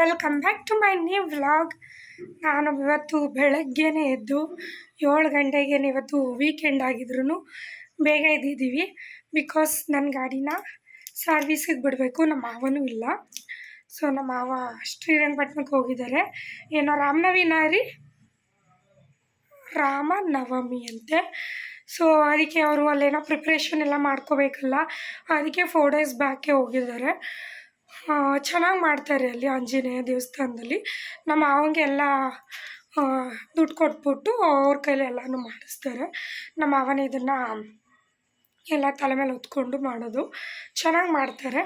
Welcome back to my new vlog ನಾನು ಇವತ್ತು ಬೆಳಗ್ಗೆನೇ ಎದ್ದು ಏಳು ಗಂಟೆಗೆ ಇವತ್ತು ವೀಕೆಂಡ್ ಆಗಿದ್ರು ಬೇಗ ಇದ್ದಿದ್ದೀವಿ ಬಿಕಾಸ್ ನನ್ನ ಗಾಡಿನ ಸರ್ವೀಸಿಗೆ ಬಿಡಬೇಕು, ನಮ್ಮ ಮಾವನೂ ಇಲ್ಲ. ಸೊ ನಮ್ಮ ಮಾವ ಶ್ರೀರಂಗಪಟ್ಟಣಕ್ಕೆ ಹೋಗಿದ್ದಾರೆ. ಏನೋ ರಾಮನವಮಿನ ರೀ? ರಾಮನವಮಿ ಅಂತೆ ಸೊ ಅದಕ್ಕೆ ಅವರು ಅಲ್ಲೇನೋ ಪ್ರಿಪ್ರೇಷನ್ ಎಲ್ಲ ಮಾಡ್ಕೋಬೇಕಲ್ಲ, ಅದಕ್ಕೆ ಫೋರ್ ಡೇಸ್ ಬ್ಯಾಕೇ ಹೋಗಿದ್ದಾರೆ. ಚೆನ್ನಾಗಿ ಮಾಡ್ತಾರೆ ಅಲ್ಲಿ ಆಂಜನೇಯ ದೇವಸ್ಥಾನದಲ್ಲಿ. ನಮ್ಮ ಮಾವಂಗೆ ಎಲ್ಲ ದುಡ್ಡು ಕೊಟ್ಬಿಟ್ಟು ಅವ್ರ ಕೈಲಿ ಎಲ್ಲನೂ ಮಾಡಿಸ್ತಾರೆ. ನಮ್ಮ ಮಾವನೇ ಇದನ್ನು ಎಲ್ಲ ತಲೆ ಮೇಲೆ ಹೊತ್ಕೊಂಡು ಮಾಡೋದು. ಚೆನ್ನಾಗಿ ಮಾಡ್ತಾರೆ.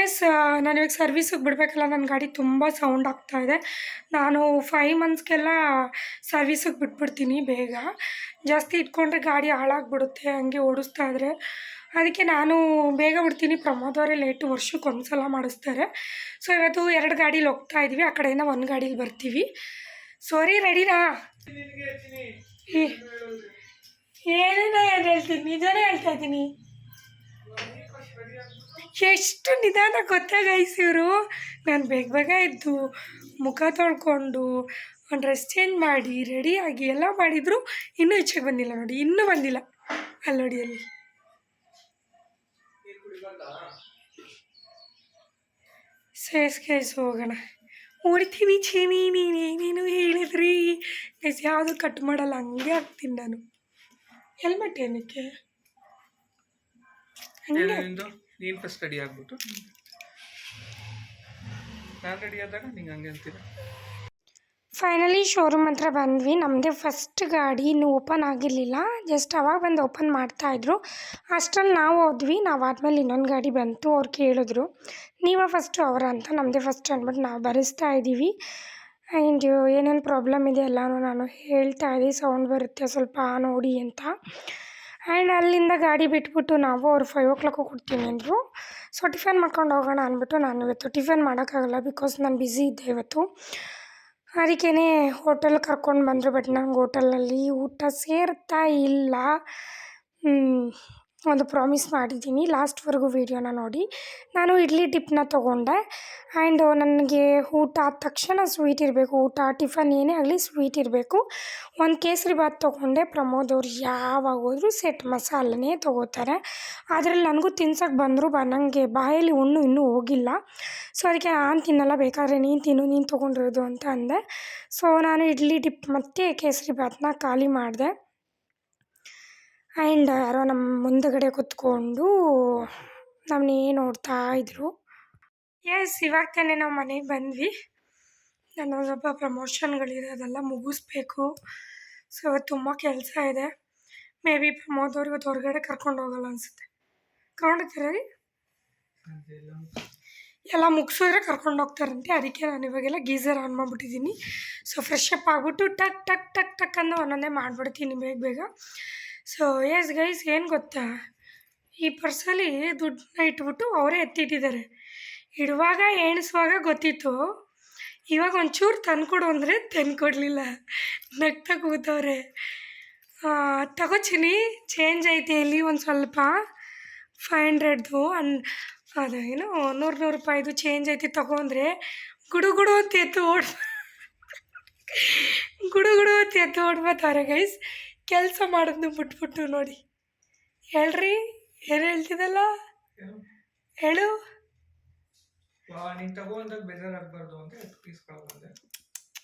ಎಸ್ ನಾನು ಇವಾಗ ಸರ್ವಿಸಿಗೆ ಬಿಡಬೇಕಲ್ಲ ನನ್ನ ಗಾಡಿ ತುಂಬ ಸೌಂಡ್ ಆಗ್ತಾಯಿದೆ ನಾನು ಫೈವ್ ಮಂತ್ಸ್ಗೆಲ್ಲ ಸರ್ವಿಸಿಗೆ ಬಿಟ್ಬಿಡ್ತೀನಿ ಬೇಗ. ಜಾಸ್ತಿ ಇಟ್ಕೊಂಡ್ರೆ ಗಾಡಿ ಹಾಳಾಗ್ಬಿಡುತ್ತೆ, ಹಂಗೆ ಓಡಿಸ್ತಾ ಇದ್ರೆ. ಅದಕ್ಕೆ ನಾನು ಬೇಗ ಬಿಡ್ತೀನಿ. ಪ್ರಮೋದ್ ಅವರೇ ಲೇಟು ವರ್ಷಕ್ಕೆ ಒಂದು ಸಲ ಮಾಡಿಸ್ತಾರೆ. ಸೊ ಇವತ್ತು ಎರಡು ಗಾಡೀಲಿ ಹೋಗ್ತಾ ಇದ್ದೀವಿ ಆ ಕಡೆಯಿಂದ ಒಂದು ಗಾಡೀಲಿ ಬರ್ತೀವಿ. ಸಾರಿ ರೆಡಿನಾ? ಏನೇನೋ ಏನು ಹೇಳ್ತೀನಿ? ನಿಜನೇ ಹೇಳ್ತಾ ಇದ್ದೀನಿ. ಎಷ್ಟು ನಿಧಾನ ಗೊತ್ತಾಗೈಸ್ ಇವರು? ನಾನು ಬೇಗ ಬೇಗ ಇದ್ದು ಮುಖ ತೊಳ್ಕೊಂಡು ಡ್ರೆಸ್ ಚೇಂಜ್ ಮಾಡಿ ರೆಡಿಯಾಗಿ ಎಲ್ಲ ಮಾಡಿದ್ರು ಇನ್ನೂ ಹೆಚ್ಚಿಗೆ ಬಂದಿಲ್ಲ ನೋಡಿ, ಇನ್ನೂ ಬಂದಿಲ್ಲ. ಅಲ್ಲಿ ನೋಡಿ ಅಲ್ಲಿ. ಸೇಸ್ ಕೇಸ್ ಹೋಗೋಣ ಹೊಡಿತೀನಿ ಚೀನಿ ನೀನು ಏನೇನು ಹೇಳಿದ್ರಿ. ಗೈಸ್ ಯಾವುದು ಕಟ್ ಮಾಡಲ್ಲ ಹಂಗೆ ಹಾಕ್ತೀನಿ ನಾನು. ಹೆಲ್ಮೆಟ್ ಏನಕ್ಕೆ? ನೀನು ಫಸ್ಟ್ ರೆಡಿ ಆಗ್ಬಿಟ್ಟು. ನಾನು ರೆಡಿ ಆದಾಗ ನಿಂಗೆ ಹಂಗೆ ಅಂತೀರ? ಫೈನಲಿ ಶೋರೂಮ್ ಹತ್ರ ಬಂದ್ವಿ. ನಮ್ಮದೇ ಫಸ್ಟ್ ಗಾಡಿ ಇನ್ನೂ ಓಪನ್ ಆಗಿರಲಿಲ್ಲ. ಜಸ್ಟ್ ಅವಾಗ ಬಂದು ಓಪನ್ ಮಾಡ್ತಾಯಿದ್ರು ಅಷ್ಟರಲ್ಲಿ ನಾವು ಹೋದ್ವಿ. ನಾವು ಆದಮೇಲೆ ಇನ್ನೊಂದು ಗಾಡಿ ಬಂತು. ಅವ್ರು ಕೇಳಿದ್ರು, ನೀವೇ ಫಸ್ಟು ಅವರ ಅಂತ. ನಮ್ಮದೇ ಫಸ್ಟ್ ಅಂದ್ಬಿಟ್ಟು ನಾವು ಬರೆಸ್ತಾ ಇದ್ದೀವಿ ಆ್ಯಂಡ್ ಏನೇನು ಪ್ರಾಬ್ಲಮ್ ಇದೆ ಎಲ್ಲನೂ ನಾನು ಹೇಳ್ತಾ ಇದ್ದೀವಿ ಸೌಂಡ್ ಬರುತ್ತೆ, ಸ್ವಲ್ಪ ನೋಡಿ ಅಂತ. ಆ್ಯಂಡ್ ಅಲ್ಲಿಂದ ಗಾಡಿ ಬಿಟ್ಬಿಟ್ಟು ನಾವು ಅವ್ರು ಫೈವ್ ಓ ಕ್ಲಾಕ್ ಕೊಡ್ತೀನಿ ಅಂದರು. ಸೊ ಟಿಫನ್ ಮಾಡ್ಕೊಂಡು ಹೋಗೋಣ ಅಂದ್ಬಿಟ್ಟು ನಾನು ಇವತ್ತು ಟಿಫನ್ ಮಾಡೋಕ್ಕಾಗಲ್ಲ ಬಿಕಾಸ್ ನಾನು ಬ್ಯುಸಿ ಇದ್ದೆ ಇವತ್ತು. ಅದಕ್ಕೇ ಹೋಟೆಲ್ ಕರ್ಕೊಂಡು ಬಂದರು ಬಟ್ ನಂಗೆ ಹೋಟೆಲಲ್ಲಿ ಊಟ ಸೇರ್ತಾ ಇಲ್ಲ. ಒಂದು ಪ್ರಾಮಿಸ್ ಮಾಡಿದ್ದೀನಿ. ಲಾಸ್ಟ್ವರೆಗೂ ವೀಡಿಯೋನ ನೋಡಿ. ನಾನು ಇಡ್ಲಿ ಟಿಪ್ನ ತೊಗೊಂಡೆ. ಆ್ಯಂಡ್ ನನಗೆ ಊಟ ಆದ ತಕ್ಷಣ ಸ್ವೀಟ್ ಇರಬೇಕು. ಊಟ, ಟಿಫನ್ ಏನೇ ಆಗಲಿ ಸ್ವೀಟ್ ಇರಬೇಕು. ಒಂದು ಕೇಸರಿ ಬಾತ್ ತೊಗೊಂಡೆ. ಪ್ರಮೋದ್ ಅವ್ರು ಯಾವಾಗ ಹೋದರೂ ಸೆಟ್ ಮಸಾಲನೇ ತೊಗೋತಾರೆ. ಅದರಲ್ಲಿ ನನಗೂ ತಿನ್ಸೋಕ್ಕೆ ಬಂದರೂ ಬ, ನನಗೆ ಬಾಯಲ್ಲಿ ಹುಣ್ಣು ಇನ್ನೂ ಹೋಗಿಲ್ಲ. ಸೊ, ಅದಕ್ಕೆ ನಾನು ತಿನ್ನಲ್ಲ. ಬೇಕಾದರೆ ನೀನು ತಿನ್ನು, ನೀನು ತೊಗೊಂಡಿರೋದು ಅಂತ ಅಂದೆ. ಸೊ, ನಾನು ಇಡ್ಲಿ ಟಿಪ್ ಮತ್ತು ಕೇಸರಿ ಬಾತ್ನ ಖಾಲಿ ಮಾಡಿದೆ. ಆ್ಯಂಡ್ ಯಾರೋ ನಮ್ಮ ಮುಂದುಗಡೆ ಕೂತ್ಕೊಂಡು ನಮ್ಮನ್ನೇ ನೋಡ್ತಾ ಇದ್ರು. ಎಸ್ ಇವಾಗ ತಾನೇ ನಾವು ಮನೆಗೆ ಬಂದ್ವಿ. ನಾನು ಸ್ವಲ್ಪ ಪ್ರಮೋಷನ್ಗಳಿದೆ ಅದೆಲ್ಲ ಮುಗಿಸ್ಬೇಕು. ಸೊ ತುಂಬ ಕೆಲಸ ಇದೆ. ಮೇ ಬಿ ಪ್ರಮೋದ್ ಅವ್ರು ಇವತ್ತು ಹೊರಗಡೆ ಕರ್ಕೊಂಡು ಹೋಗಲ್ಲ ಅನಿಸುತ್ತೆ. ಕರ್ಕೊಂಡೋಗ್ತೀರಾ ರೀ? ಎಲ್ಲ ಮುಗಿಸಿದ್ರೆ ಕರ್ಕೊಂಡು ಹೋಗ್ತಾರಂತೆ. ಅದಕ್ಕೆ ನಾನು ಇವಾಗೆಲ್ಲ ಗೀಸರ್ ಆನ್ ಮಾಡಿಬಿಟ್ಟಿದ್ದೀನಿ. ಸೊ ಫ್ರೆಶ್ ಅಪ್ ಆಗಿಬಿಟ್ಟು ಟಕ್ ಟಕ್ ಟಕ್ ಟಕ್ ಅಂದ್ರೆ ಒಂದೊಂದೇ ಮಾಡಿಬಿಡ್ತೀನಿ ಬೇಗ ಬೇಗ. ಸೊ ಎಸ್ ಗೈಸ್ ಏನು ಗೊತ್ತಾ? ಈ ಪರ್ಸಲ್ಲಿ ದುಡ್ಡನ್ನ ಇಟ್ಬಿಟ್ಟು ಅವರೇ ಎತ್ತಿಟ್ಟಿದ್ದಾರೆ. ಇಡುವಾಗ, ಎಣಿಸುವಾಗ ಗೊತ್ತಿತ್ತು. ಇವಾಗ ಒಂಚೂರು ತಂದ್ಕೊಡು ಅಂದರೆ ತಂದ್ಕೊಡ್ಲಿಲ್ಲ. ನಗ್ತಾ ಕೂತವ್ರೆ. ತಗೋತೀನಿ ಚೇಂಜ್ ಐತೆ ಇಲ್ಲಿ ಒಂದು ಸ್ವಲ್ಪ. ಫೈವ್ ಹಂಡ್ರೆಡ್ದು ಅನ್, ಅದು ಏನು ನೂರು ನೂರು ರೂಪಾಯಿದು ಚೇಂಜ್ ಐತಿ ತಗೊಂಡ್ರೆ ಗುಡು ಗುಡು ಅಂತ ಎತ್ತು ಓಡ್ ಗುಡು ಗುಡು ಅಂತ ಎತ್ತು ಓಡ್ಬೋತಾರೆ ಗೈಸ್ ಕೆಲಸ ಮಾಡೋದನ್ನ ಬಿಟ್ಬಿಟ್ಟು ನೋಡಿ. ಹೇಳ್ರಿ ಏನು ಹೇಳ್ತಿದ್ದಲ್ಲ? ಹೇಳು. ನೀನು ತಗೊಂಡಾಗ ಬೇಜಾರಾಗಬಾರ್ದು ಅಂತ ಪೀಸ್ಕೊಳಕ್ ಬಂದೆ.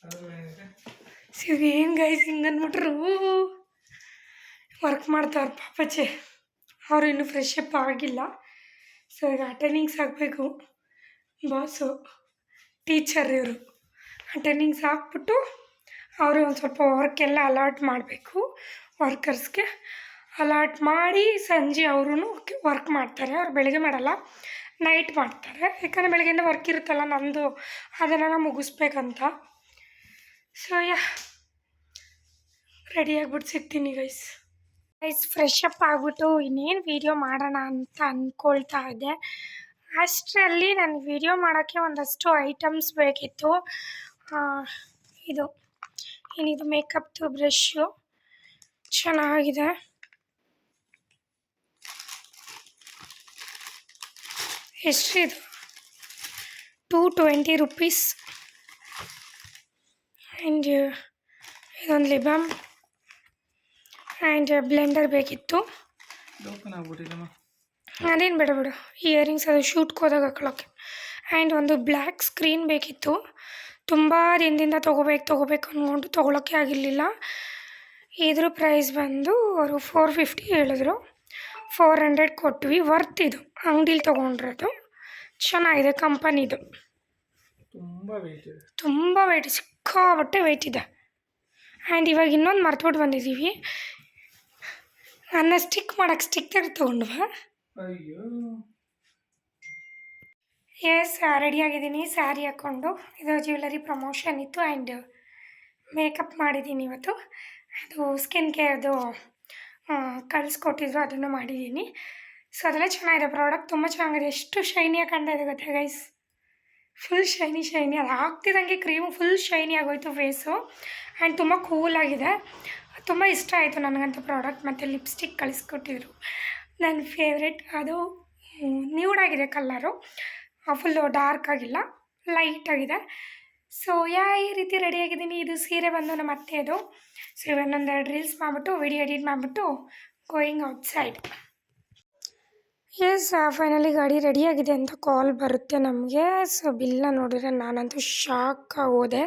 ಅದ್ರಲ್ಲಿ ಏನಿದೆ? ಸಿರಿ ಏನು ಗೈಸ್ ಹಿಂಗೆ ಅಂದ್ಬಿಟ್ರು? ವರ್ಕ್ ಮಾಡ್ತಾವ್ರ ಪಾಪಚೆ ಅವರು ಇನ್ನೂ ಫ್ರೆಶ್ ಅಪ್ ಆಗಿಲ್ಲ. ಸೊ ಈಗ ಅಟೆಂಡಿಂಗ್ಸ್ ಆಗಬೇಕು ಬಾಸು ಟೀಚರ್ ಇವರು. ಅಟೆಂಡಿಂಗ್ಸ್ ಹಾಕ್ಬಿಟ್ಟು ಅವರು ಒಂದು ಸ್ವಲ್ಪ ವರ್ಕೆಲ್ಲ ಅಲಾಟ್ ಮಾಡಬೇಕು ವರ್ಕರ್ಸ್ಗೆ ಅಲಾಟ್ ಮಾಡಿ ಸಂಜೆ ಅವರು ವರ್ಕ್ ಮಾಡ್ತಾರೆ, ಅವ್ರು ಬೆಳಗ್ಗೆ ಮಾಡಲ್ಲ ನೈಟ್ ಮಾಡ್ತಾರೆ. ಯಾಕಂದರೆ ಬೆಳಗ್ಗೆಯಿಂದ ವರ್ಕ್ ಇರುತ್ತಲ್ಲ ನಂದು, ಅದನ್ನೆಲ್ಲ ಮುಗಿಸ್ಬೇಕಂತ. ಸೊ ಯಾ ರೆಡಿ ಆಗ್ಬಿಟ್ಟು ಸಿಗ್ತೀನಿ ಗೈಸ್ ಗೈಸ್ ಫ್ರೆಶ್ ಅಪ್ ಆಗಿಬಿಟ್ಟು ಇನ್ನೇನು ವೀಡಿಯೋ ಮಾಡೋಣ ಅಂತ ಅಂದ್ಕೊಳ್ತಾ ಇದ್ದೆ. ಅಷ್ಟರಲ್ಲಿ ನಾನು ವೀಡಿಯೋ ಮಾಡೋಕ್ಕೆ ಒಂದಷ್ಟು ಐಟಮ್ಸ್ ಬೇಕಿತ್ತು. ಇದು. ಏನಿದು ಮೇಕಪ್ದು ಬ್ರಷ್ಷು ಚೆನ್ನಾಗಿದೆ. ಎಷ್ಟಿದು? ಟೂ ಟ್ವೆಂಟಿ ರುಪೀಸ್ ಆ್ಯಂಡ್ ಇದೊಂದು ಲಿಬಮ್ ಆ್ಯಂಡ್ ಬ್ಲೆಂಡರ್ ಬೇಕಿತ್ತು. ಅದೇನು ಬೇಡ ಬಿಡು ಇಯರಿಂಗ್ಸ್ ಅದು ಶೂಟ್ಗೆ ಹೋದಾಗ ಹಾಕೊಳ್ಳೋಕ್ಕೆ ಆ್ಯಂಡ್ ಒಂದು ಬ್ಲ್ಯಾಕ್ ಸ್ಕ್ರೀನ್ ಬೇಕಿತ್ತು. ತುಂಬ ದಿನದಿಂದ ತೊಗೋಬೇಕು ತೊಗೋಬೇಕು ಅಂದ್ಕೊಂಡು ತೊಗೊಳಕ್ಕೆ ಆಗಿರಲಿಲ್ಲ. ಇದ್ರ ಪ್ರೈಸ್ ಬಂದು ಅವರು ಫೋರ್ ಫಿಫ್ಟಿ ಹೇಳಿದ್ರು. ಫೋರ್ ಹಂಡ್ರೆಡ್ ಕೊಟ್ವಿ ವರ್ತ್ ಇದು. ಅಂಗಡಿಲಿ ತೊಗೊಂಡಿರೋದು. ಚೆನ್ನಾಗಿದೆ ಕಂಪನಿದು ತುಂಬ ವೆಯ್ಟ್ ಸಿಕ್ಕಾಬಟ್ಟೆ ವೆಯ್ಟ್ ಇದೆ. ಆ್ಯಂಡ್ ಇವಾಗ ಇನ್ನೊಂದು ಮರ್ತುಬಿಟ್ಟು ಬಂದಿದ್ದೀವಿ ಅನ್ನ ಸ್ಟಿಕ್ ಮಾಡೋಕ್ಕೆ ಸ್ಟಿಕ್ ತೆಗೆದು ತೊಗೊಂಡ್ವಾ. ಅಯ್ಯೋ. ಎಸ್ ರೆಡಿಯಾಗಿದ್ದೀನಿ ಸ್ಯಾರಿ ಹಾಕ್ಕೊಂಡು ಇದು ಜ್ಯುವೆಲರಿ ಪ್ರಮೋಷನ್ ಇತ್ತು ಆ್ಯಂಡ್ ಮೇಕಪ್ ಮಾಡಿದ್ದೀನಿ ಇವತ್ತು. ಅದು ಸ್ಕಿನ್ ಕೇರ್ದು ಕಳಿಸ್ಕೊಟ್ಟಿದ್ರು, ಅದನ್ನು ಮಾಡಿದ್ದೀನಿ. ಸೊ ಅದೆಲ್ಲ ಚೆನ್ನಾಗಿದೆ. ಪ್ರಾಡಕ್ಟ್ ತುಂಬ ಚೆನ್ನಾಗಿದೆ. ಎಷ್ಟು ಶೈನಿಯಾಗಿ ಕಾಣ್ತಾ ಇದೆ ಗೊತ್ತಾ ಗೈಸ್ ಫುಲ್ ಶೈನಿ ಶೈನಿ ಅದು ಹಾಕ್ತಿದ್ದಂಗೆ ಕ್ರೀಮು ಫುಲ್ ಶೈನಿ ಆಗೋಯ್ತು ಫೇಸು ಆ್ಯಂಡ್ ತುಂಬ ಕೂಲಾಗಿದೆ ತುಂಬ ಇಷ್ಟ ಆಯಿತು ನನಗಂತೂ ಪ್ರಾಡಕ್ಟ್ ಮತ್ತು ಲಿಪ್ಸ್ಟಿಕ್ ಕಳಿಸ್ಕೊಟ್ಟಿದ್ರು. ನನ್ನ ಫೇವ್ರೆಟ್ ಅದು ನ್ಯೂಡಾಗಿದೆ ಕಲ್ಲರು ಫುಲ್ಲು ಡಾರ್ಕ್ ಆಗಿಲ್ಲ ಲೈಟ್ ಆಗಿದೆ. ಸೊ ಯಾ, ಈ ರೀತಿ ರೆಡಿಯಾಗಿದ್ದೀನಿ ಇದು ಸೀರೆ ಬಂದು ನಮ್ಮ ಅತ್ತೆದು. ಸೊ ಇವನ್ನೊಂದೆರಡು ರೀಲ್ಸ್ ಮಾಡಿಬಿಟ್ಟು ವಿಡಿಯೋ ಎಡಿಟ್ ಮಾಡಿಬಿಟ್ಟು ಗೋಯಿಂಗ್ ಔಟ್ಸೈಡ್ ಎಸ್ ಫೈನಲಿ ಗಾಡಿ ರೆಡಿಯಾಗಿದೆ ಅಂತ ಕಾಲ್ ಬರುತ್ತೆ ನಮಗೆ. ಸೊ ಬಿಲ್ಲ ನೋಡಿದ್ರೆ ನಾನಂತೂ ಶಾಕ್ ಆಗೋದೆ.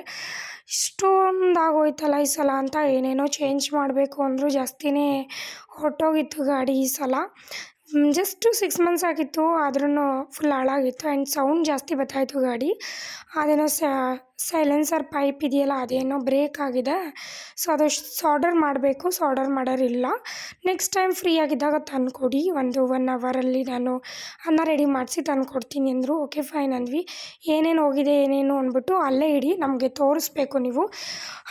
ಇಷ್ಟೊಂದು ಆಗೋಯ್ತಲ್ಲ ಈ ಸಲ ಅಂತ ಏನೇನೋ ಚೇಂಜ್ ಮಾಡಬೇಕು ಅಂದರೂ ಜಾಸ್ತಿನೇ ಹೊರ್ಟೋಗಿತ್ತು ಗಾಡಿ ಈ ಸಲ. ಜಸ್ಟು ಸಿಕ್ಸ್ ಮಂತ್ಸ್ ಆಗಿತ್ತು ಆದ್ರೂ ಫುಲ್ ಹಾಳಾಗಿತ್ತು. ಆ್ಯಂಡ್ ಸೌಂಡ್ ಜಾಸ್ತಿ ಬರ್ತಾಯಿತ್ತು ಗಾಡಿ. ಅದೇನೋ ಸೈಲೆನ್ಸರ್ ಪೈಪ್ ಇದೆಯಲ್ಲ, ಅದೇನೋ ಬ್ರೇಕ್ ಆಗಿದೆ. ಸೊ ಅದು ಸಾರ್ಡರ್ ಮಾಡಬೇಕು ಸಾರ್ಡರ್ ಮಾಡೋರಿಲ್ಲ. ನೆಕ್ಸ್ಟ್ ಟೈಮ್ ಫ್ರೀ ಆಗಿದ್ದಾಗ ತಂದುಕೊಡಿ. ಒಂದು ಒನ್ ಅವರಲ್ಲಿ ನಾನು ಅನ್ನ ರೆಡಿ ಮಾಡಿಸಿ ತಂದುಕೊಡ್ತೀನಿ ಅಂದರು ಓಕೆ ಫೈನ್ ಅಂದ್ವಿ. ಏನೇನು ಹೋಗಿದೆ, ಏನೇನು ಅಂದ್ಬಿಟ್ಟು ಅಲ್ಲೇ ಇಡಿ, ನಮಗೆ ತೋರಿಸ್ಬೇಕು ನೀವು.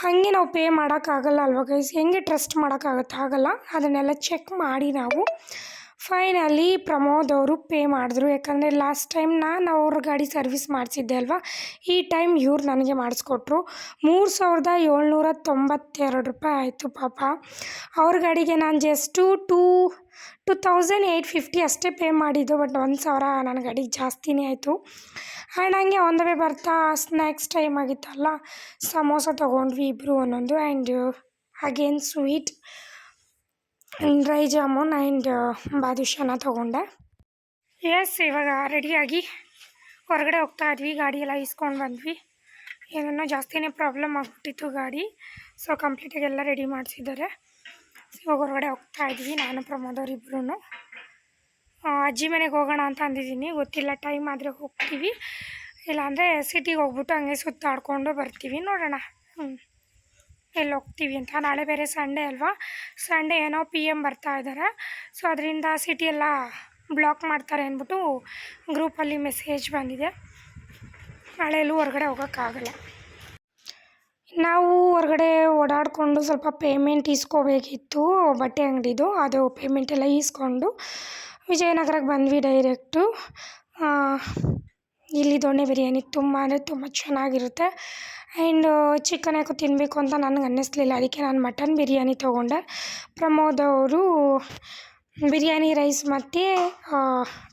ಹಾಗೆ ನಾವು ಪೇ ಮಾಡೋಕ್ಕಾಗಲ್ಲ ಅಲ್ವಾ ಗೈಸ್ ಹೆಂಗೆ ಟ್ರಸ್ಟ್ ಮಾಡೋಕ್ಕಾಗತ್ತೆ? ಆಗಲ್ಲ. ಅದನ್ನೆಲ್ಲ ಚೆಕ್ ಮಾಡಿ ನಾವು. ಫೈನಲಿ ಪ್ರಮೋದ್ ಅವರು ಪೇ ಮಾಡಿದ್ರು. ಯಾಕಂದರೆ ಲಾಸ್ಟ್ ಟೈಮ್ ನಾನು ಅವ್ರ ಗಾಡಿ ಸರ್ವಿಸ್ ಮಾಡಿಸಿದ್ದೆ ಅಲ್ವಾ? ಈ ಟೈಮ್ ಇವ್ರು ನನಗೆ ಮಾಡಿಸ್ಕೊಟ್ರು. ಮೂರು ಸಾವಿರದ ಏಳ್ನೂರ ತೊಂಬತ್ತೆರಡು ರೂಪಾಯಿ ಆಯಿತು ಪಾಪ. ಅವ್ರ ಗಾಡಿಗೆ ನಾನು just two two thousand eight fifty ಅಷ್ಟೇ ಪೇ ಮಾಡಿದ್ದು ಬಟ್ ಒಂದು ಸಾವಿರ ನನ್ನ ಗಾಡಿಗೆ ಜಾಸ್ತಿನೇ ಆಯಿತು. ಆ್ಯಂಡ್ ಹಂಗೆ ಆನ್ ದ ವೇ ಬರ್ತಾ ಸ್ನ್ಯಾಕ್ಸ್ ಟೈಮ್ ಆಗಿತ್ತಲ್ಲ, ಸಮೋಸ ತೊಗೊಂಡ್ವಿ ಇಬ್ಬರು ಒಂದೊಂದು and again sweet dry jamun and ಬಾದುಷಾನ ತೊಗೊಂಡೆ. ಎಸ್ ಇವಾಗ ರೆಡಿಯಾಗಿ ಹೊರಗಡೆ ಹೋಗ್ತಾ ಇದ್ವಿ. ಗಾಡಿ ಎಲ್ಲ ಇಸ್ಕೊಂಡು ಬಂದ್ವಿ. ಏನೇನೋ ಜಾಸ್ತಿನೇ ಪ್ರಾಬ್ಲಮ್ ಆಗಿಬಿಟ್ಟಿತ್ತು ಗಾಡಿ. ಸೊ ಕಂಪ್ಲೀಟಾಗಿ ಎಲ್ಲ ರೆಡಿ ಮಾಡಿಸಿದ್ದಾರೆ. ಇವಾಗ ಹೊರಗಡೆ ಹೋಗ್ತಾ ಇದ್ವಿ, ನಾನು ಪ್ರಮೋದವ್ರು ಇಬ್ಬರೂ ಅಜ್ಜಿ ಮನೆಗೆ ಹೋಗೋಣ ಅಂತ ಅಂದಿದ್ದೀನಿ. ಗೊತ್ತಿಲ್ಲ ಟೈಮ್ ಆದರೆ ಹೋಗ್ತೀವಿ. ಇಲ್ಲಾಂದರೆ ಸಿಟಿಗೆ ಹೋಗ್ಬಿಟ್ಟು ಹಂಗೆ ಸುತ್ತಾಡ್ಕೊಂಡು ಬರ್ತೀವಿ. ನೋಡೋಣ. ಹ್ಞೂ ಎಲ್ಲಿ ಹೋಗ್ತೀವಿ ಅಂತ. ನಾಳೆ ಬೇರೆ ಸಂಡೇ ಅಲ್ವಾ? ಸಂಡೇ ಏನೋ ಪಿ ಎಂ ಬರ್ತಾ ಇದ್ದಾರೆ ಸೊ ಅದರಿಂದ ಸಿಟಿ ಎಲ್ಲ ಬ್ಲಾಕ್ ಮಾಡ್ತಾರೆ ಅಂದ್ಬಿಟ್ಟು ಗ್ರೂಪಲ್ಲಿ ಮೆಸೇಜ್ ಬಂದಿದೆ. ನಾಳೆ ಎಲ್ಲೂ ಹೊರಗಡೆ ಹೋಗೋಕ್ಕಾಗಲ್ಲ. ನಾವು ಹೊರಗಡೆ ಓಡಾಡಿಕೊಂಡು ಸ್ವಲ್ಪ ಪೇಮೆಂಟ್ ಈಸ್ಕೋಬೇಕಿತ್ತು ಬಟ್ಟೆ ಅಂಗಡಿದು. ಅದು ಪೇಮೆಂಟ್ ಎಲ್ಲ ಈಸ್ಕೊಂಡು ವಿಜಯನಗರಕ್ಕೆ ಬಂದ್ವಿ ಡೈರೆಕ್ಟು ಇಲ್ಲಿ ದೊಣ್ಣೆ ಬಿರಿಯಾನಿ ತುಂಬ ಅಂದರೆ ತುಂಬ ಚೆನ್ನಾಗಿರುತ್ತೆ. ಆ್ಯಂಡ್ ಚಿಕನ್ ಯಾಕೋ ತಿನ್ನಬೇಕು ಅಂತ ನನಗೆ ಅನ್ನಿಸ್ಲಿಲ್ಲ. ಅದಕ್ಕೆ ನಾನು ಮಟನ್ ಬಿರಿಯಾನಿ ತೊಗೊಂಡೆ. ಪ್ರಮೋದ್ ಅವರು ಬಿರಿಯಾನಿ ರೈಸ್ ಮತ್ತು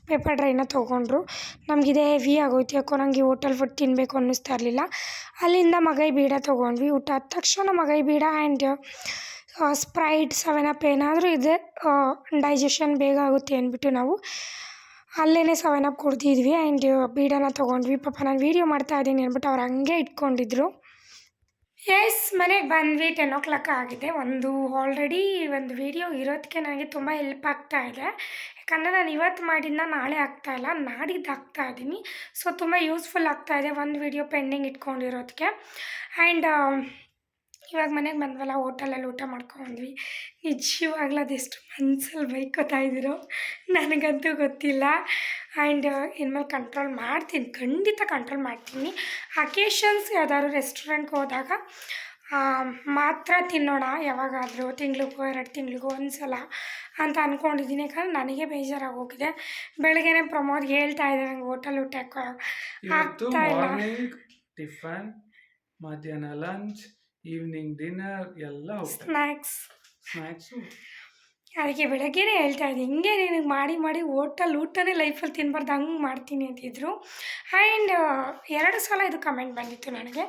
ಪೆಪ್ಪರ್ ಡ್ರೈನ ತೊಗೊಂಡ್ರು. ನಮಗಿದೆ ಹೆವಿ ಆಗೋಯ್ತು. ಯಾಕೋ ನನಗೆ ಹೋಟೆಲ್ ಫುಡ್ ತಿನ್ನಬೇಕು ಅನ್ನಿಸ್ತಾ ಇರಲಿಲ್ಲ. ಅಲ್ಲಿಂದ ಮಗೈ ಬೀಡ ತೊಗೊಂಡ್ವಿ. ಊಟ ಆದ ತಕ್ಷಣ ಮಗೈ ಬೀಡ ಆ್ಯಂಡ್ ಸ್ಪ್ರೈಟ್ ಸೆವೆನ್ ಏನಾದರೂ ಇದೆ. ಡೈಜೆಷನ್ ಬೇಗ ಆಗುತ್ತೆ ಅಂದ್ಬಿಟ್ಟು ನಾವು ಅಲ್ಲೇ ಸೆವೆನ್ ಅಪ್ ಕುಡ್ದಿದ್ವಿ ಆ್ಯಂಡ್ ಬೀಡನ ತೊಗೊಂಡ್ವಿ. ಪಾಪ ನಾನು ವೀಡಿಯೋ ಮಾಡ್ತಾ ಇದ್ದೀನಿ ಅಂದ್ಬಿಟ್ಟು ಅವ್ರು ಹಂಗೆ ಇಟ್ಕೊಂಡಿದ್ರು. ಎಸ್ ಮನೆಗೆ ಬಂದ್ವಿ. ಟೆನ್ ಓ ಕ್ಲಾಕ್ ಆಗಿದೆ. ಒಂದು ಆಲ್ರೆಡಿ ಒಂದು ವೀಡಿಯೋ ಇರೋದಕ್ಕೆ ನನಗೆ ತುಂಬ ಹೆಲ್ಪ್ ಆಗ್ತಾ ಇದೆ. ಯಾಕಂದರೆ ನಾನು ಇವತ್ತು ಮಾಡಿದ್ನ ನಾಳೆ ಆಗ್ತಾ ಇಲ್ಲ. ನಾಡಿದ್ದು ಆಗ್ತಾ ಇದ್ದೀನಿ. ಸೊ ತುಂಬ ಯೂಸ್ಫುಲ್ ಆಗ್ತಾ ಇದೆ ಒಂದು ವೀಡಿಯೋ ಪೆಂಡಿಂಗ್ ಇಟ್ಕೊಂಡಿರೋದಕ್ಕೆ ಆ್ಯಂಡ್ ಇವಾಗ ಮನೆಗೆ ಬಂದ್ವಲ್ಲ ಹೋಟೆಲಲ್ಲಿ ಊಟ ಮಾಡ್ಕೊಂಡ್ವಿ. ನಿಜವಾಗ್ಲೂ ಅದೆಷ್ಟು ಮನ್ಸಲ್ಲಿ ಬೈಕೋತಾ ಇದ್ದೀರೋ ನನಗಂತೂ ಗೊತ್ತಿಲ್ಲ. ಆ್ಯಂಡ್ ಇನ್ಮೇಲೆ ಕಂಟ್ರೋಲ್ ಮಾಡ್ತೀನಿ ಖಂಡಿತ ಕಂಟ್ರೋಲ್ ಮಾಡ್ತೀನಿ. ಅಕೇಶನ್ಸ್ ಯಾವ್ದಾದ್ರು ರೆಸ್ಟೋರೆಂಟ್ಗೆ ಹೋದಾಗ ಮಾತ್ರ ತಿನ್ನೋಣ ಯಾವಾಗಾದರೂ ತಿಂಗಳಿಗೋ ಎರಡು ತಿಂಗ್ಳಿಗೂ ಒಂದು ಸಲ ಅಂತ ಅಂದ್ಕೊಂಡಿದ್ದೀನಿ ಯಾಕಂದ್ರೆ ನನಗೆ ಬೇಜಾರಾಗಿ ಹೋಗಿದೆ. ಬೆಳಗ್ಗೆನೇ ಪ್ರಮೋದ್ ಹೇಳ್ತಾ ಇದೆ ನಂಗೆ ಹೋಟೆಲ್ ಊಟಕ್ಕೆ. ಆಗ್ತಾ ಇಲ್ಲ. ಟಿಫನ್ ಮಧ್ಯಾಹ್ನ ಲಂಚ್ ಈವ್ನಿಂಗ್ ಡಿನ್ನರ್ ಎಲ್ಲ ಸ್ನಾಕ್ಸ್ ಸ್ನ್ಯಾಕ್ಸ್ ಸ್ನ್ಯಾಕ್ಸು ಅದಕ್ಕೆ ಬೆಳಗ್ಗೆನೇ ಹೇಳ್ತಾ ಇದ್ದೆ ಹಿಂಗೆ ನಿನಗೆ ಮಾಡಿ ಮಾಡಿ ಓಟಲ್ ಊಟನೇ ಲೈಫಲ್ಲಿ ತಿನ್ಬಾರ್ದು ಹಂಗೆ ಮಾಡ್ತೀನಿ ಅಂತಿದ್ರು ಆ್ಯಂಡ್ ಎರಡು ಸಲ ಇದು ಕಮೆಂಟ್ ಬಂದಿತ್ತು ನನಗೆ.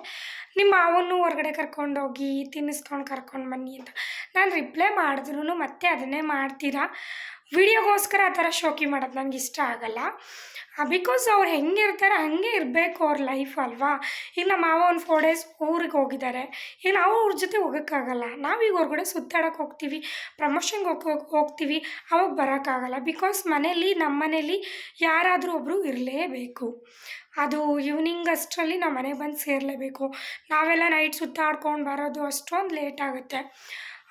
ನಿಮ್ಮ ಮಾವನ್ನು ಹೊರಗಡೆ ಕರ್ಕೊಂಡೋಗಿ ತಿನ್ನಿಸ್ಕೊಂಡು ಕರ್ಕೊಂಡು ಬನ್ನಿ ಅಂತ. ನಾನು ರಿಪ್ಲೈ ಮಾಡಿದ್ರು ಮತ್ತೆ ಅದನ್ನೇ ಮಾಡ್ತೀರಾ? ವಿಡಿಯೋಗೋಸ್ಕರ ಆ ಥರ ಶೋಕಿ ಮಾಡೋದು ನನಗೆ ಇಷ್ಟ ಆಗಲ್ಲ. ಬಿಕಾಸ್ ಅವ್ರು ಹೆಂಗಿರ್ತಾರೆ ಹಾಗೆ ಇರಬೇಕು ಅವ್ರ ಲೈಫ್ ಅಲ್ವಾ? ಈಗ ನಮ್ಮ ಮಾವ ಒಂದು ಫೋರ್ ಡೇಸ್ ಊರಿಗೆ ಹೋಗಿದ್ದಾರೆ. ಈಗ ನಾವು ಅವ್ರ ಜೊತೆ ಹೋಗೋಕ್ಕಾಗಲ್ಲ. ನಾವೀಗ ಹೊರಗಡೆ ಸುತ್ತಾಡೋಕೆ ಹೋಗ್ತೀವಿ ಪ್ರಮೋಷನ್ಗೆ ಹೋಗಿ, ಹೋಗ್ತೀವಿ, ಅವಾಗ ಬರೋಕ್ಕಾಗಲ್ಲ. ಬಿಕಾಸ್ ಮನೇಲಿ, ನಮ್ಮ ಮನೇಲಿ ಯಾರಾದರೂ ಒಬ್ಬರು ಇರಲೇಬೇಕು. ಅದು ಈವ್ನಿಂಗ್ ಅಷ್ಟರಲ್ಲಿ ನಮ್ಮ ಮನೆಗೆ ಬಂದು ಸೇರಲೇಬೇಕು. ನಾವೆಲ್ಲ ನೈಟ್ ಸುತ್ತಾಡ್ಕೊಂಡು ಬರೋದು ಅಷ್ಟೊಂದು ಲೇಟ್ ಆಗುತ್ತೆ.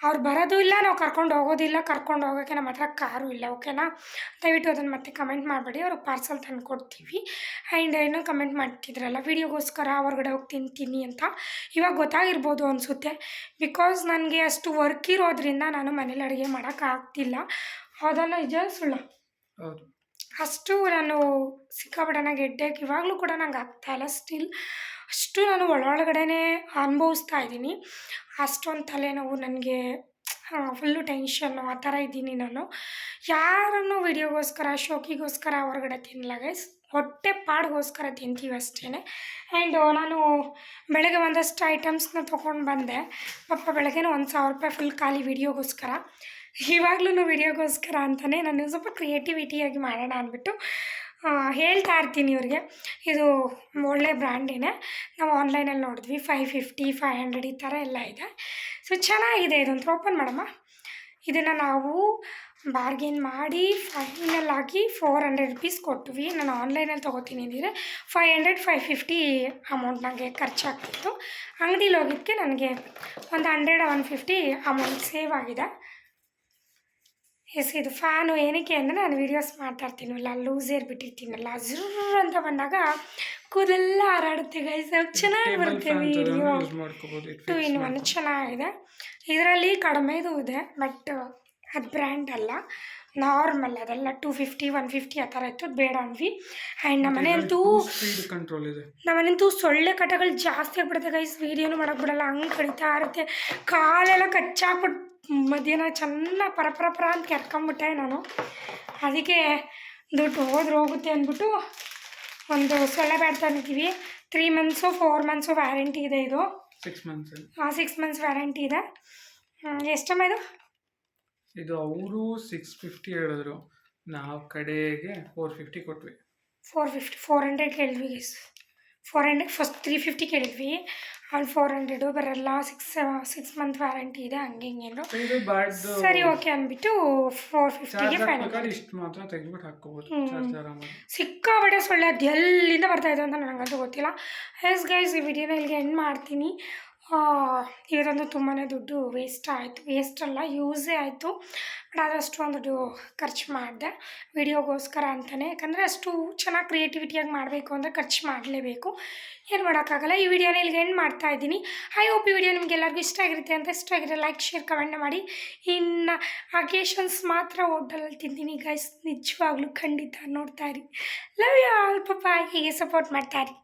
ಅವ್ರು ಬರೋದು ಇಲ್ಲ, ನಾವು ಕರ್ಕೊಂಡು ಹೋಗೋದಿಲ್ಲ ಕರ್ಕೊಂಡು ಹೋಗೋಕೆ ನಮ್ಮ ಹತ್ರ ಕಾರು ಇಲ್ಲ, ಓಕೆನಾ? ದಯವಿಟ್ಟು ಅದನ್ನು ಮತ್ತೆ ಕಮೆಂಟ್ ಮಾಡಬೇಡಿ ಅವ್ರಿಗೆ ಪಾರ್ಸಲ್ ತಂದು ಕೊಡ್ತೀವಿ ಆ್ಯಂಡ್ ಏನೋ ಕಮೆಂಟ್ ಮಾಡ್ತಿದ್ರಲ್ಲ, ವೀಡಿಯೋಗೋಸ್ಕರ ಹೊರಗಡೆ ಹೋಗಿ ತಿಂತೀನಿ ಅಂತ. ಇವಾಗ ಗೊತ್ತಾಗಿರ್ಬೋದು ಅನಿಸುತ್ತೆ. ಬಿಕಾಸ್ ನನಗೆ ಅಷ್ಟು ವರ್ಕ್ ಇರೋದ್ರಿಂದ ನಾನು ಮನೇಲಿ ಅಡುಗೆ ಮಾಡೋಕ್ಕಾಗ್ತಿಲ್ಲ ಅದನ್ನು ನಿಜ ಸುಳ್ಳು. ಹೌದು. ಅಷ್ಟು ನಾನು ಸಿಕ್ಕಾಪಟ್ಟೆ ಹೆಡ್ಡೇಕ್ ಇವಾಗಲೂ ಕೂಡ ನಂಗೆ ಆಗ್ತಾಯಿಲ್ಲ ಸ್ಟಿಲ್ ಅಷ್ಟು ನಾನು ಒಳೊಳಗಡೆನೇ ಅನುಭವಿಸ್ತಾ ಇದ್ದೀನಿ. ಅಷ್ಟೊಂದು ತಲೆನೋವು ನನಗೆ ಫುಲ್ಲು ಟೆನ್ಷನ್ನು ಆ ಥರ ಇದ್ದೀನಿ ನಾನು. ಯಾರನ್ನು ವಿಡಿಯೋಗೋಸ್ಕರ ಶೋಕಿಗೋಸ್ಕರ ಹೊರಗಡೆ ತಿನ್ನಲ್ಲ ಗೈಸ್ ಹೊಟ್ಟೆ ಪಾಡಿಗೋಸ್ಕರ ತಿಂತೀವಿ ಅಷ್ಟೇ ಆ್ಯಂಡ್ ನಾನು ಬೆಳಗ್ಗೆ ಒಂದಷ್ಟು ಐಟಮ್ಸ್ನ ತೊಗೊಂಡು ಬಂದೆ. ಪಾಪ ಬೆಳಗ್ಗೆನೂ ಒಂದು ಸಾವಿರ ರೂಪಾಯಿ ಫುಲ್ ಖಾಲಿ ವಿಡಿಯೋಗೋಸ್ಕರ ಇವಾಗ್ಲೂ ವಿಡಿಯೋಗೋಸ್ಕರ ಅಂತಲೇ ನಾನು ಸ್ವಲ್ಪ ಕ್ರಿಯೇಟಿವಿಟಿಯಾಗಿ ಮಾಡೋಣ ಅಂದ್ಬಿಟ್ಟು ಹೇಳ್ತಾ ಇರ್ತೀನಿ ಇವ್ರಿಗೆ. ಇದು ಒಳ್ಳೆ ಬ್ರ್ಯಾಂಡೇನೆ ನಾವು ಆನ್ಲೈನಲ್ಲಿ ನೋಡಿದ್ವಿ, ಫೈವ್ ಫಿಫ್ಟಿ, ಫೈವ್ ಹಂಡ್ರೆಡ್ ಈ ಥರ ಎಲ್ಲ ಇದೆ. ಸೊ, ಚೆನ್ನಾಗಿದೆ ಇದೊಂಥರ ಓಪನ್ ಮಾಡಮ್ಮ. ಇದನ್ನು ನಾವು ಬಾರ್ಗೇನ್ ಮಾಡಿ ಫೈನಲ್ ಆಗಿ ಫೋರ್ ಹಂಡ್ರೆಡ್ ರುಪೀಸ್ ಕೊಟ್ವಿ. ನಾನು ಆನ್ಲೈನಲ್ಲಿ ತೊಗೋತೀನಿ ಅಂದರೆ five hundred, five fifty amount ನನಗೆ ಖರ್ಚಾಗ್ತಿತ್ತು. ಅಂಗಡಿಲಿ ಹೋಗಿದ್ದಕ್ಕೆ ನನಗೆ ಒಂದು hundred, one fifty amount save ಆಗಿದೆ. ಎಸ್ ಇದು ಫ್ಯಾನು ಏನಕ್ಕೆ ಅಂದರೆ ನಾನು ವೀಡಿಯೋಸ್ ಮಾಡ್ತಾ ಇರ್ತೀನಲ್ಲ ಲೂಸ್ ಏರ್ ಬಿಟ್ಟಿರ್ತೀನಲ್ಲ ಅಂತ ಬಂದಾಗ ಕೂದಲೆಲ್ಲ ಹಾರಾಡುತ್ತೆ ಗೈಸ್ ಚೆನ್ನಾಗಿ ಬರುತ್ತೆ ವೀಡಿಯೋ ಟು ಇನ್ ಒನ್ ಚೆನ್ನಾಗಿದೆ. ಇದರಲ್ಲಿ ಕಡಿಮೆದು ಇದೆ ಬಟ್ ಅದು ಬ್ರ್ಯಾಂಡ್ ಅಲ್ಲ. ನಾರ್ಮಲ್ ಅದೆಲ್ಲ ಟೂ ಫಿಫ್ಟಿ ಒನ್ ಫಿಫ್ಟಿ ಆ ಥರ ಇತ್ತು ಬೇಡ ಅಂದ್ವಿ. ಆ್ಯಂಡ್ ನಮ್ಮನೆಯಂತೂ ಕಂಟ್ರೋಲ್ ಇದೆ. ನಮ್ಮನೆಯಂತೂ ಸೊಳ್ಳೆ ಕಟಗಳು ಜಾಸ್ತಿ ಆಗ್ಬಿಡುತ್ತೆ ಗೈಸ್ ವೀಡಿಯೋನು ಮಾಡೋಕೆ ಬಿಡಲ್ಲ ಹಂಗೆ ಕಡಿತಾ ಇರುತ್ತೆ. ಕಾಲೆಲ್ಲ ಕಚ್ಚಾಕ್ಬಿಟ್ಟು ಮಧ್ಯಾಹ್ನ ಚೆನ್ನಾಗಿ ಪರಪರಪರ ಪರ ಅಂತ ಕೆರ್ಕೊಂಬಿಟ್ಟೆ ನಾನು. ಅದಕ್ಕೆ ದುಡ್ಡು ಹೋದ್ರೆ ಹೋಗುತ್ತೆ ಅಂದ್ಬಿಟ್ಟು ಒಂದು ಸೊಳ್ಳೆ bat ತಂದಿದ್ದೀವಿ. Three months four months warranty ಇದೆ ಇದು. Six months six months warranty ಇದೆ. ಎಷ್ಟು ಎಷ್ಟಮ್ಮ ಇದು? ಇದು ಅವರು ಸಿಕ್ಸ್ ಫಿಫ್ಟಿ ಹೇಳಿದ್ರು. ನಾವು ಕಡೆಗೆ ಫೋರ್ ಫಿಫ್ಟಿ ಕೊಟ್ವಿ. ಫೋರ್ ಫಿಫ್ಟಿ ಫೋರ್ ಹಂಡ್ರೆಡ್ ಕೇಳಿದ್ವಿ four hundred first three fifty ಕೇಳಿದ್ವಿ. ಅಲ್ಲಿ ಫೋರ್ ಹಂಡ್ರೆಡು ಬರಲ್ಲ ಸಿಕ್ಸ್ ಸಿಕ್ಸ್ ಮಂತ್ ವ್ಯಾರಂಟಿ ಇದೆ ಹಂಗೆ ಬ್ಯಾಡ್ ಸರಿ ಓಕೆ ಅಂದ್ಬಿಟ್ಟು ಫೋರ್ ಫಿಫ್ಟಿಗೆ ಫೈನಲ್ ಸಿಕ್ಕಾಬಟ್ಟೆ ಸೊಳ್ಳೆ ಅದು ಎಲ್ಲಿಂದ ಬರ್ತಾ ಇದೆ ಅಂತ ನನಗಂತೂ ಗೊತ್ತಿಲ್ಲ. ಎಸ್ ಗೈಸ್ ಈ ವಿಡಿಯೋನ ಇಲ್ಲಿಗೆ ಎಂಡ್ ಮಾಡ್ತೀನಿ. ಇವತ್ತಂತೂ ತುಂಬಾ ದುಡ್ಡು ವೇಸ್ಟ್ ಆಯಿತು. ವೇಸ್ಟ್ ಅಲ್ಲ ಯೂಸೇ ಆಯಿತು. ಬಟ್ ಆದರೆ ಅಷ್ಟೊಂದು ದುಡ್ಡು ಖರ್ಚು ಮಾಡಿದೆ. ವಿಡಿಯೋಗೋಸ್ಕರ ಅಂತಲೇ ಯಾಕಂದರೆ ಅಷ್ಟು ಚೆನ್ನಾಗಿ ಕ್ರಿಯೇಟಿವಿಟಿಯಾಗಿ ಮಾಡಬೇಕು ಅಂದರೆ ಖರ್ಚು ಮಾಡಲೇಬೇಕು. ಏನು ಮಾಡೋಕ್ಕಾಗಲ್ಲ. ಈ ವಿಡಿಯೋನ ಇಲ್ಲಿಗೆ ಎಂಡ್ ಮಾಡ್ತಾ ಇದ್ದೀನಿ. ಐ ಹೋಪ್ ಈ ವಿಡಿಯೋ ನಿಮ್ಗೆಲ್ಲರಿಗೂ ಇಷ್ಟ ಆಗಿರುತ್ತೆ ಅಂತ ಇಷ್ಟ ಆಗಿರೋ ಲೈಕ್ ಶೇರ್ ಕಮೆಂಟ್ ಮಾಡಿ. ಇನ್ನು ಅಕೇಶನ್ಸ್ ಮಾತ್ರ ಹೋಟೆಲಲ್ಲಿ ತಿಂತೀನಿ ಗೈಸ್ ನಿಜವಾಗ್ಲೂ ಖಂಡಿತ ನೋಡ್ತಾ ಇರಿ. ಲವ್ ಯು ಆಲ್ ಪಾಪ ಹೀಗೆ ಸಪೋರ್ಟ್ ಮಾಡ್ತಾ ಇರಿ.